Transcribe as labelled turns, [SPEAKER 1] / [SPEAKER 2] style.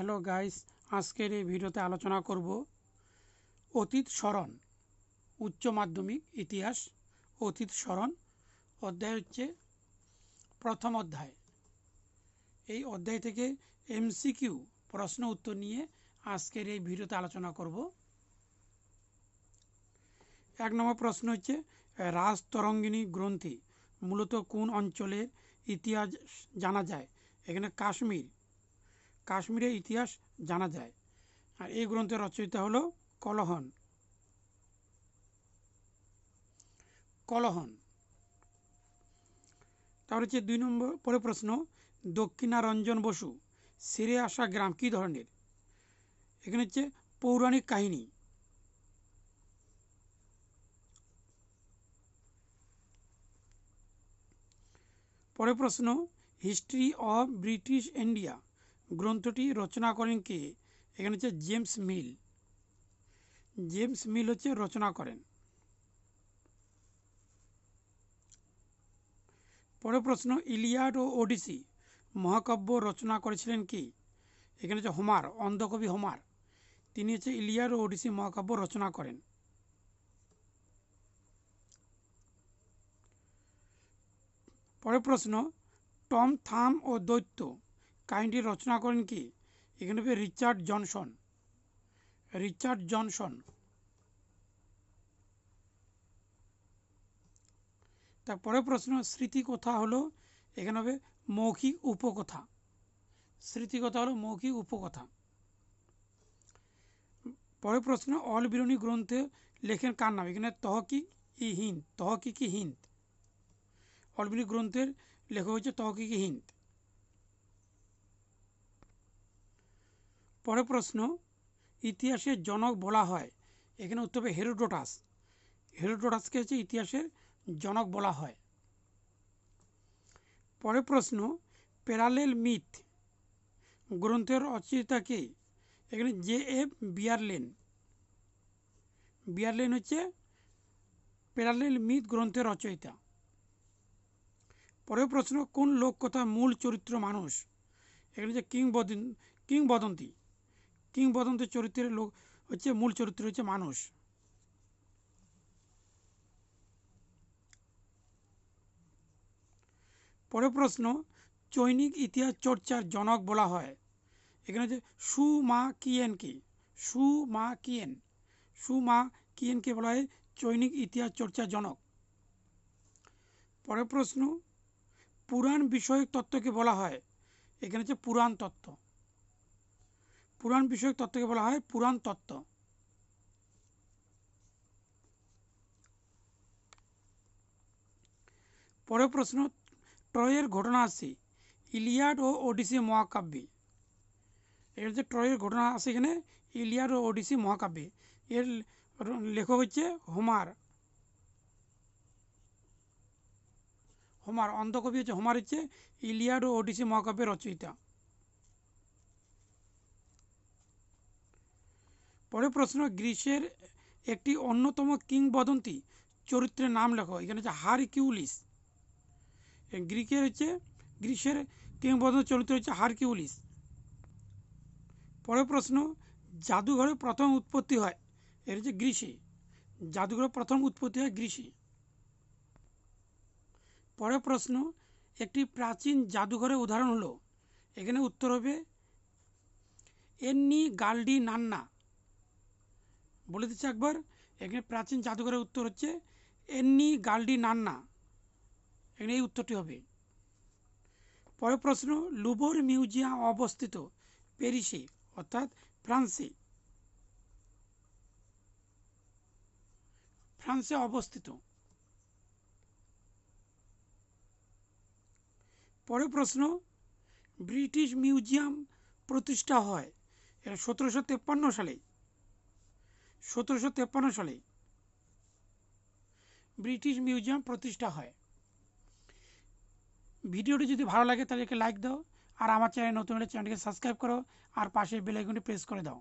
[SPEAKER 1] Hello guys, আজকের এই ভিডিওতে আলোচনা করব অতীত স্মরণ, উচ্চ মাধ্যমিক ইতিহাস, অতীত স্মরণ, অধ্যায় হচ্ছে প্রথম অধ্যায়। এই অধ্যায় থেকে এমসিকিউ প্রশ্ন উত্তর নিয়ে আজকের এই ভিডিওতে আলোচনা করব। এক নম্বর প্রশ্ন হচ্ছে রাজতরঙ্গিনী গ্রন্থি মূলত কোন অঞ্চলের ইতিহাস জানা যায়? এখানে কাশ্মীর কাশ্মীরের ইতিহাস জানা যায়। আর এই গ্রন্থের রচয়িতা হলো কলহন। কলহন। তারপর হচ্ছে দুই নম্বর পরে প্রশ্ন দক্ষিণারঞ্জন বসু সেরে আসা গ্রাম কী ধরনের? এখানে হচ্ছে পৌরাণিক কাহিনী। পরে প্রশ্ন, হিস্ট্রি অফ ব্রিটিশ ইন্ডিয়া। গ্রন্থটি রচনা করেন কে? এখানে হচ্ছে জেমস মিল। জেমস মিল হচ্ছে রচনা করেন। পরের প্রশ্ন, ইলিয়াড ও ওডিসি মহাকাব্য রচনা করেছিলেন কি? এখানে হচ্ছে হোমার, অন্ধকবি হোমার। তিনি হচ্ছে ইলিয়াড ও ওডিসি মহাকাব্য রচনা করেন। পরের প্রশ্ন, টম থাম ও দৈত্য কাহিনীটি রচনা করেন কি? এখানে হবে রিচার্ড জনসন। Richard Johnson. তারপরে প্রশ্ন, স্মৃতিকথা হলো, এখানে হবে মৌখিক উপকথা। স্মৃতিকথা হলো মৌখিক উপকথা। পরের প্রশ্ন, অল বিরণী গ্রন্থে লেখেন কার নাম? এখানে তহকিক ই হিন্দ। তহকিক ই হিন্দ? অলবিনী গ্রন্থের লেখক হচ্ছে তহকিক ই হিন্দ? পরের প্রশ্ন, ইতিহাসের জনক বলা হয়। এখানে উত্তর হবে হেরোডোটাস। হেরোডোটাসকে হচ্ছে ইতিহাসের জনক বলা হয়। পরের প্রশ্ন, প্যারালেল মিথ গ্রন্থের রচয়িতা কে? এখানে জে এফ বিয়ারলেন। বিয়ারলেন হচ্ছে প্যারালেল মিথ গ্রন্থের রচয়িতা। পরের প্রশ্ন, কোন লোককথা মূল চরিত্র মানুষ? এখানে হচ্ছে কিংবদন কিংবদন্তি। কিংবদন্তি চরিত্রের লোক হচ্ছে মূল চরিত্র হচ্ছে মানুষ। পরের প্রশ্ন, চৈনিক ইতিহাস চর্চার জনক বলা হয়। এখানে হচ্ছে সু, মা কিয়েনকে সু, মা কিয়েন সু, মা কিয়েনকে বলা হয় চৈনিক ইতিহাস চর্চার জনক। পরের প্রশ্ন, পুরাণ বিষয়ক তত্ত্বকে বলা হয়। এখানে হচ্ছে পুরাণ তত্ত্ব। পুরাণ বিষয়ক তত্ত্বকে বলা হয় পুরাণ তত্ত্ব। পরের প্রশ্ন, ট্রয়ের ঘটনা আছে, ইলিয়াড ও ওডিসি মহাকাব্যে। এর যে ট্রয়ের ঘটনা আছে এখানে, ইলিয়াড ও ওডিসি মহাকাব্যে। এর লেখক হচ্ছে হোমার। হোমার, অন্ধকবি হচ্ছে হোমার হচ্ছে ইলিয়াড ও ওডিসি মহাকাব্যের রচয়িতা। পরের প্রশ্ন গ্রীসের একটি অন্যতম কিংবদন্তি চরিত্রের নাম লেখো। এখানে হচ্ছে হারকিউলিস। গ্রিকের হচ্ছে গ্রীসের কিংবদন্তি চরিত্র হচ্ছে হারকিউলিস। পরের প্রশ্ন জাদুঘরের প্রথম উৎপত্তি হয়, এর হচ্ছে গ্রীসে জাদুঘরের প্রথম উৎপত্তি হয় গ্রীসে পরের প্রশ্ন, একটি প্রাচীন জাদুঘরের উদাহরণ হলো, এখানে উত্তর হবে, এন্নি গাল্ডি নান্না। বলে দিচ্ছি একবার। এখানে প্রাচীন জাদুঘরের উত্তর হচ্ছে, এন্নি গাল্ডি নান্না। এখানে এই উত্তরটি হবে। পরের প্রশ্ন, লুবোর মিউজিয়াম অবস্থিত প্যারিসে, অর্থাৎ ফ্রান্সে। ফ্রান্সে অবস্থিত। পরের প্রশ্ন, ব্রিটিশ মিউজিয়াম প্রতিষ্ঠা হয় সতেরোশো সালে। সতেরোশো তেপ্পান্ন সালে ব্রিটিশ মিউজিয়াম প্রতিষ্ঠা হয়। ভিডিওটি যদি ভালো লাগে তাহলে লাইক দাও আর আমার চ্যানেল নতুন হলে চ্যানেলকে সাবস্ক্রাইব করো আর পাশে বেলাইকনটি প্রেস করে দাও।